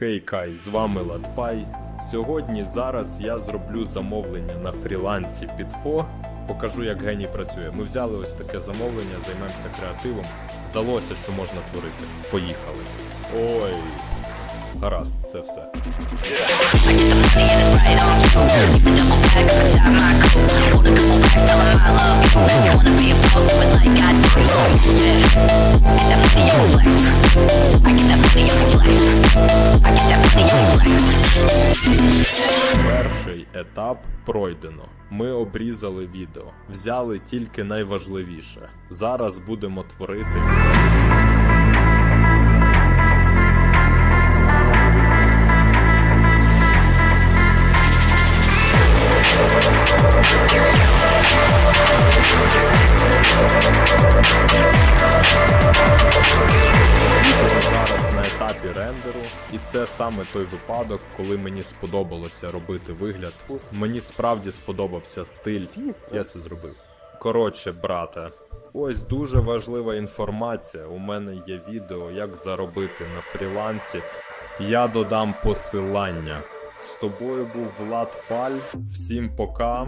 Хей Кай, з вами Латпай. Сьогодні зараз я зроблю замовлення на фрілансі під ФО. Покажу, як геній працює. Ми взяли ось таке замовлення, займемося креативом. Здалося, що можна творити. Поїхали. Ой. Гаразд, це все. Етап пройдено. Ми обрізали відео, взяли тільки найважливіше. Зараз будемо творити. Рендеру, і це саме той випадок, коли мені сподобалося робити вигляд. Мені справді сподобався стиль. Я це зробив. Коротше, брате, ось дуже важлива інформація. У мене є відео, як заробити на фрілансі. Я додам посилання. З тобою був Влад Паль. Всім пока.